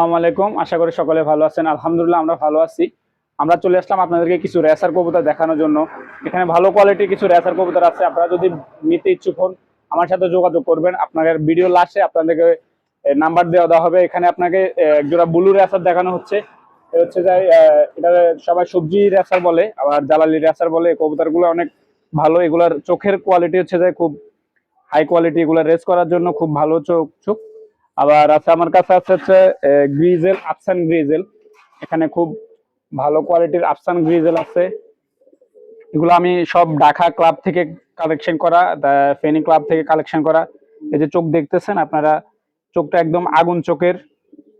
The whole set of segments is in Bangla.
আসসালামু আলাইকুম। আশা করি সকলে ভালো আছেন। আলহামদুলিল্লাহ আমরা ভালো আছি। আমরা চলে আসলাম আপনাদেরকে কিছু রেসার কবুতর দেখানোর জন্য। এখানে ভালো কোয়ালিটির কিছু রেসার কবুতর আছে। আপনারা যদি নিতে ইচ্ছুক হন, আমার সাথে যোগাযোগ করবেন। আপনাদের ভিডিও লাস্টে আপনাদেরকে নাম্বার দেওয়া দেওয়া হবে। এখানে আপনাকে একজোড়া ব্লু রেসার দেখানো হচ্ছে। হচ্ছে যে এটা সবাই সবজি রেসার বলে, আবার জ্বালালি রেসার বলে। কবুতরগুলো অনেক ভালো। এগুলার চোখের কোয়ালিটি হচ্ছে যে খুব হাই কোয়ালিটি এগুলো রেস করার জন্য খুব ভালো চোখ চোখ। আবার আছে আমার কাছে আছে হচ্ছে গ্রিজেল আফসান গ্রিজেল এখানে খুব ভালো কোয়ালিটির আফসান গ্রিজেল আছে। এগুলো আমি সব ঢাকা ক্লাব থেকে কালেকশন করা ফেনী ক্লাব থেকে কালেকশন করা। এই যে চোখ দেখতেছেন আপনারা, চোখটা একদম আগুন চোখের।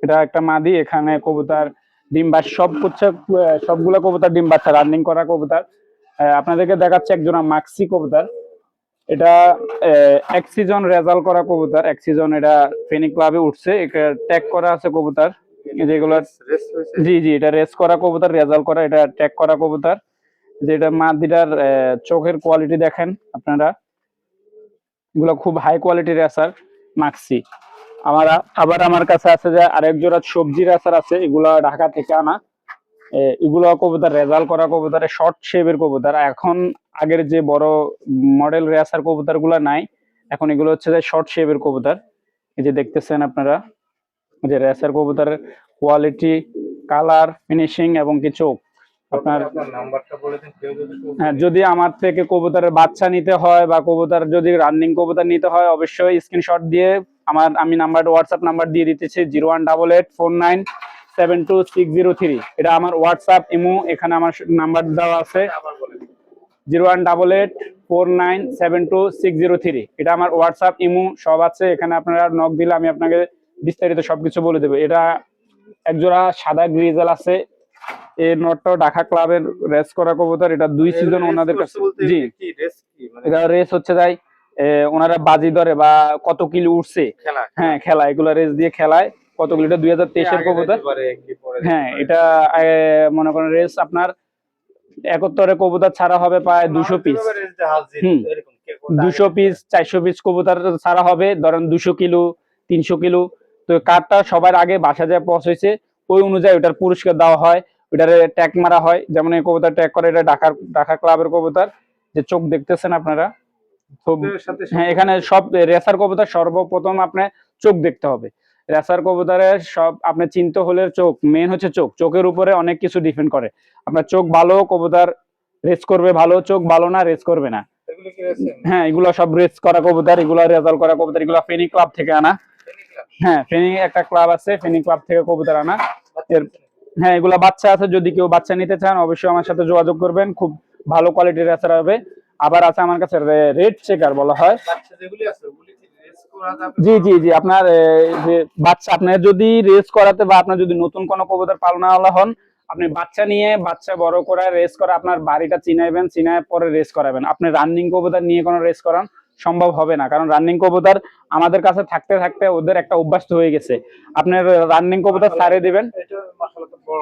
এটা একটা মাদি, এখানে কবুতর, ডিম বাচ্চা, সব করছে সবগুলো কবুতর ডিম বাচ্চা রানিং করা কবুতর। আপনাদেরকে দেখাচ্ছে একজোড়া মাক্সি কবুতর। এটা আহ, এক সিজন রেজাল্ট করা কবুতর। এক সিজন এটা ফেনী ক্লাবে উঠছে। এটা ট্যাগ করা আছে কবুতর। যেগুলো জি জি এটা রেস করা কবুতর রেজাল্ট করা এটা ট্যাগ করা কবুতর। যেটা মাদিটার চোখের কোয়ালিটি দেখেন আপনারা। এগুলো খুব হাই কোয়ালিটির রেসার মাক্সি আমার আবার আমার কাছে আছে যে আরেক জোড়া সবজি রেসার আছে এগুলো ঢাকা থেকে আনা। এগুলো কবুতর রেজাল্ট করা কবুতর শর্ট শেপের কবুতর। এখন আগের যে বড় মডেল রেসার কবুতরগুলো নাই এখন এগুলো হচ্ছে যে শর্ট শেপের কবুতর। এই যে দেখতেছেন আপনারা যে রেসার কবুতরের কোয়ালিটি কালার ফিনিশিং এবং কি চোখ। আপনার হ্যাঁ যদি আমার থেকে কবুতরের বাচ্চা নিতে হয় বা কবুতর যদি রানিং কবুতর নিতে হয় অবশ্যই স্ক্রিনশট দিয়ে আমার আমি নাম্বার হোয়াটসঅ্যাপ নাম্বার দিয়ে দিতেছি zero one double eight four nine seven two six zero three এটা আমার হোয়াটসঅ্যাপ ইমো এখানে আমার নাম্বার দেওয়া আছে। Zero one double eight four nine seven two six zero three. এটা আমার হোয়াটসঅ্যাপ ইমো সব আছে। এখানে আপনারা নক দিলে আমি আপনাকে বিস্তারিত সবকিছু বলে দেবো। এটা একজোড়া সাদা গ্রিজেল আছে। এই নটটাও ঢাকা ক্লাবের রেস করা কবুতর। এটা দুই সিজন ওনাদের কাছে। জি। রেস মানে এটা রেস হচ্ছে যাই এ, ওনারা বাজি ধরে বা কত কিলো উঠছে। হ্যাঁ খেলা। এগুলো রেস দিয়ে খেলায়। কত কিলো? এটা দুই হাজার তেইশের কবুতর। হ্যাঁ এটা মনে করেন রেস আপনার একত্তরে কবুতর ছাড়া হবে প্রায় দুশো পিস যে হুম। দুশো পিস চারশো পিস কবুতর ছাড়া হবে ধরেন দুশো কিলো তিনশো কিলো। তো কার্ডটা সবার আগে বাসা যায় পৌঁছেছে ওই অনুযায়ী ওটার পুরস্কার দেওয়া হয় ওটারে ট্যাগ মারা হয়। যেমন এই কবুতর ট্যাগ করে এটা ঢাকার ঢাকা ক্লাবের কবুতর। যে চোখ দেখতেছেন আপনারা হ্যাঁ এখানে সব রেসার কবুতর সর্বপ্রথম আপনার চোখ দেখতে হবে। রেসার কবুতরের সব আপনি চিনতে হলে চোখ মেন হচ্ছে চোখ। চোখের উপরে অনেক কিছু ডিপেন্ড করে। আপনার চোখ ভালো কবুতর রেস করবে ভালো চোখ ভালো না রেস করবে না। হ্যাঁ এগুলো সব রেস করা কবুতর এগুলো রেজাল্ট করা কবুতর এগুলো ফেনি ক্লাব থেকে আনা। হ্যাঁ ফেনি একটা ক্লাব আছে ফেনি ক্লাব থেকে কবুতর আনা। এর- হ্যাঁ এগুলো বাচ্চা আছে যদি কেউ বাচ্চা নিতে চান অবশ্যই আমার সাথে যোগাযোগ করবেন। খুব ভালো কোয়ালিটির রেসার হবে। আবার আছে আমার কাছে রেড চেকার বলা হয়। জি জি জি আপনার যে বাচ্চা আপনার যদি রেস করাতে বা আপনার যদি নতুন কোনো কবুতর পালনাওয়ালা হন আপনি বাচ্চা নিয়ে বাচ্চা বড় করা রেস করা আপনার বাড়িটা চিনাইবেন চিনায় পরে রেস করাবেন। আপনি রানিং কবুতর নিয়ে কোনো রেস করান সম্ভব হবে না কারণ রানিং কবুতর আমাদের কাছে থাকতে থাকতে ওদের একটা অভ্যাস হয়ে গেছে। আপনার রানিং কবুতর ছাড়ে দিবেন।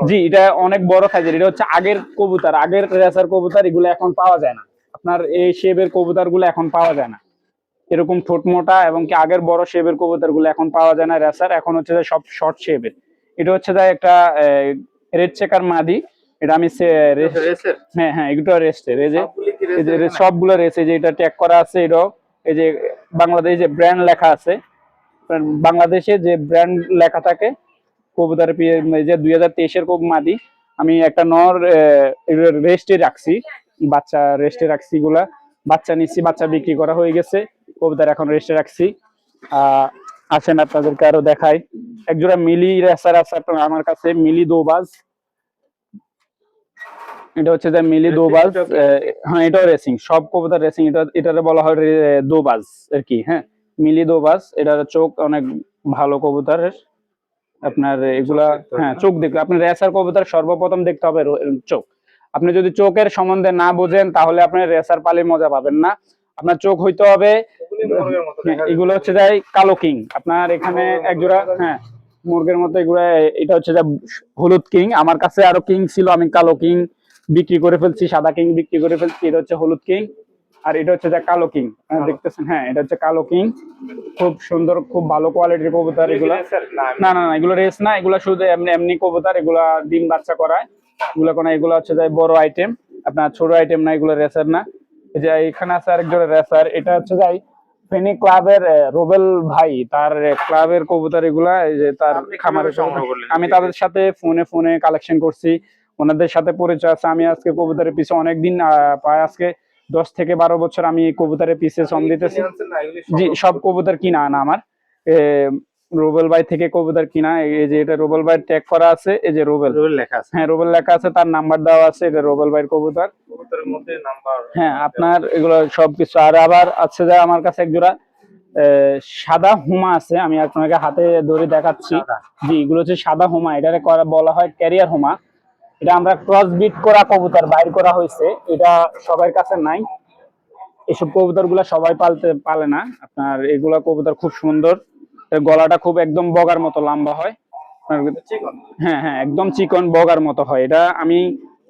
জি এটা অনেক বড় সাইজের এটা হচ্ছে আগের কবুতর আগের রেসার কবুতর এগুলো এখন পাওয়া যায় না। আপনার এই শেপের কবুতরগুলো এখন পাওয়া যায় না। এরকম ঠোঁট মোটা এবং কি আগের বড় শেপের কবুতরগুলো এখন পাওয়া যায় না রেসার এখন হচ্ছে যে সব শর্ট শেপের। এটা হচ্ছে যে একটা রেড চেকার মাদি। এটা আমি হ্যাঁ হ্যাঁ এগুলো রেস্টের এই যে সবগুলি রেস যে এটা ট্যাগ করা আছে এটাও এই যে বাংলাদেশ যে ব্র্যান্ড লেখা আছে বাংলাদেশে যে ব্র্যান্ড লেখা থাকে কবুতর যে দুই হাজার তেইশের কব মাদি আমি একটা নর রেস্টে রাখছি বাচ্চা রেস্টে রাখছি গুলা বাচ্চা নিচ্ছি বাচ্চা বিক্রি করা হয়ে গেছে। কবুতর এখন রেস্টে রাখছি। আহ আসেন আপনাদেরকে আরও দেখাই। একজোড়া মিলি রেসার আছে আপনার আমার কাছে মিলি দোবাজ। এটা হচ্ছে যে মিলি দোবাজ হ্যাঁ এটাও রেসিং সব কবুতর রেসিং এটা এটারে বলা হয় দোবাজ আর কি হ্যাঁ। মিলি দোবাজ এটার চোখ অনেক ভালো কবুতরের আপনার এগুলা হ্যাঁ চোখ দেখতে আপনি রেসার কবুতর সর্বপ্রথম দেখতে হবে চোখ। আপনি যদি চোখের সম্বন্ধে না বোঝেন তাহলে আপনি রেসার পালি মজা পাবেন না। আপনার চোখ হইতে হবে হ্যাঁ। এগুলো হচ্ছে যাই কালো কিং। আপনার এখানে একজোড়া হ্যাঁ মুরগের মতো এগুলো এটা হচ্ছে যে হলুদ কিং। আমার কাছে আরও কিং ছিল আমি কালো কিং বিক্রি করে ফেলছি সাদা কিং বিক্রি করে ফেলছি এটা হচ্ছে হলুদ কিং। আর এটা হচ্ছে যে কালো কিং। দেখতেছেন হ্যাঁ এটা হচ্ছে কালো কিং। খুব সুন্দর খুব ভালো কোয়ালিটির কবুতর এগুলা। না না না এগুলো রেস না এগুলো শুধু এমনি এমনি কবুতর এগুলা ডিম বাচ্চা করায়। এগুলো কোনো এগুলো হচ্ছে যে বড় আইটেম আপনার ছোট আইটেম না এগুলো রেসার না। এই যে এখানে আছে আরেকজন রেসার এটা হচ্ছে যাই ফেনী ক্লাবের রোবেল ভাই তার ক্লাবের কবুতর এগুলা যে তার খামারে সংগ্রহ করলেন? আমি তাদের সাথে ফোনে ফোনে কালেকশন করছি। ওনাদের সাথে পরিচয় আছে। আমি আজকে কবুতরের পিছে অনেকদিন প্রায় আজকে দশ থেকে বারো বছর আমি কবুতরের পিছে শ্রম দিতেছি। না, জি সব কবুতর কিনা আনা আমার। রুবেল ভাই থেকে কবুতর কিনা এই যে এটা রুবেল ভাই ট্যাগ করা আছে এই যে রুবেল। রুবেল লেখা আছে। হ্যাঁ রুবেল লেখা আছে তার নাম্বার দেওয়া আছে এটা রুবেল ভাইয়ের কবুতর। কবুতরের মধ্যে নাম্বার হ্যাঁ আপনার এগুলো সবকিছু। আর আবার আছে যে আমার কাছে এক জোড়া সাদা হুমা আছে আমি আপনাকে হাতে ধরে দেখাচ্ছি। জি এগুলো হচ্ছে সাদা হুমা এটারে করা বলা হয় ক্যারিয়ার হুমা। এটা আমরা ক্রস বিট করা কবুতর বাইর করা হয়েছে। এটা সবার কাছে নাই। এসব কবুতরগুলা সবাই পালতে পালে না। আপনার এগুলা কবুতর খুব সুন্দর। গলাটা খুব একদম বগার মতো লম্বা হয়। হ্যাঁ হ্যাঁ একদম চিকন বগার মতো হয়। এটা আমি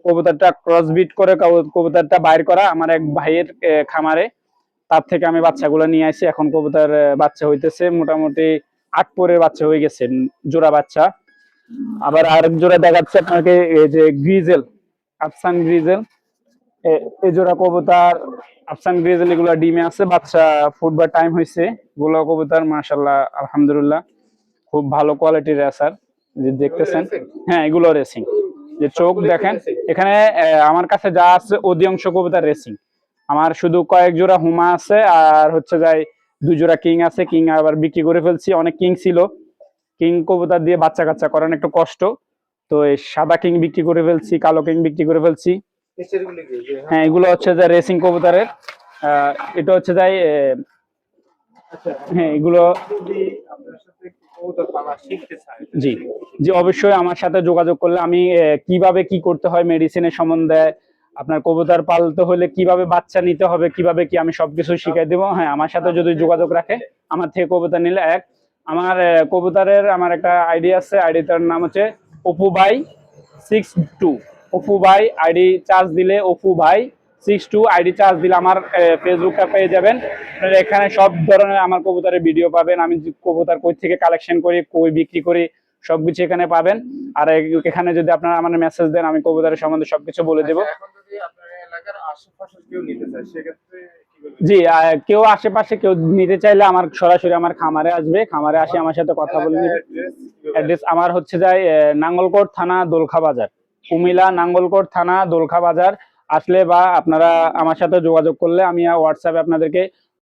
কবুতরটা ক্রস বিট করে কবু- কবুতরটা বাইর করা আমার এক ভাইয়ের খামারে। তার থেকে আমি বাচ্চাগুলো নিয়ে আসি। এখন কবুতর বাচ্চা হইতেছে মোটামুটি আট পরের বাচ্চা হয়ে গেছে জোড়া বাচ্চা। আবার আরেক জোড়া দেখাচ্ছে আপনাকে এই যে গ্রিজেল আফসান গ্রিজেল। এ- এই জোড়া কবুতর আফসান গ্রিজেল এগুলো ডিমে আছে বাচ্চা ফুটবার টাইম হয়েছে এগুলো কবুতর মাশাল্লাহ আলহামদুলিল্লাহ খুব ভালো কোয়ালিটির রেসার যে দেখতেছেন। হ্যাঁ এগুলো রেসিং যে চোখ দেখেন এখানে আমার কাছে যা আছে অধিকাংশ কবুতর রেসিং আমার শুধু কয়েক জোড়া হুমা আছে আর হচ্ছে যাই দুই জোড়া কিং আছে। কিং আবার বিক্রি করে ফেলছি অনেক কিং ছিল। কিং কবুতর দিয়ে বাচ্চা কাচ্চা করানো একটু কষ্ট। তো এই সাদা কিং বিক্রি করে ফেলছি কালো কিং বিক্রি করে ফেলছি। হ্যাঁ। এগুলো হচ্ছে যে রেসিং কবুতরের। এটা হচ্ছে যাই আচ্ছা। হ্যাঁ এগুলো জি। জি অবশ্যই আমার সাথে যোগাযোগ করলে আমি কীভাবে কি করতে হয় মেডিসিনের সম্বন্ধে আপনার কবুতর পালতে হলে কীভাবে বাচ্চা নিতে হবে কীভাবে কি আমি সবকিছু শিখাই দেবো। হ্যাঁ আমার সাথে যদি যোগাযোগ রাখে আমার থেকে কবুতর নিলে এক। আমার কবুতরের আমার একটা আইডি আছে আইডিটার নাম হচ্ছে Apu by six two. Apu ভাই আইডি চার্জ দিলে অপু ভাই সিক্স টু আইডি চার্জ দিলে আমার ফেসবুকটা পেয়ে যাবেন। আপনারা এখানে সব ধরনের আমার কবুতরের ভিডিও পাবেন। আমি কবুতর কই থেকে কালেকশন করি কই বিক্রি করি সবকিছু এখানে পাবেন। আর এখানে যদি আপনারা আমার মেসেজ দেন আমি কবুতরের সম্বন্ধে সবকিছু বলে দেবো। আচ্ছা, জি কেউ আশেপাশে কেউ নিতে চাইলে আমার সরাসরি আমার খামারে আসবে। খামারে আসে আমার সাথে কথা বলে নেবে। অ্যাড্রেস আমার হচ্ছে যায় নাঙ্গলকোট থানা দোলখা বাজার কুমিল্লা নাঙ্গলকোট থানা দোলখা বাজার আসলে বা আপনারা আমার সাথে যোগাযোগ করলে আমি হোয়াটসঅ্যাপে আপনাদেরকে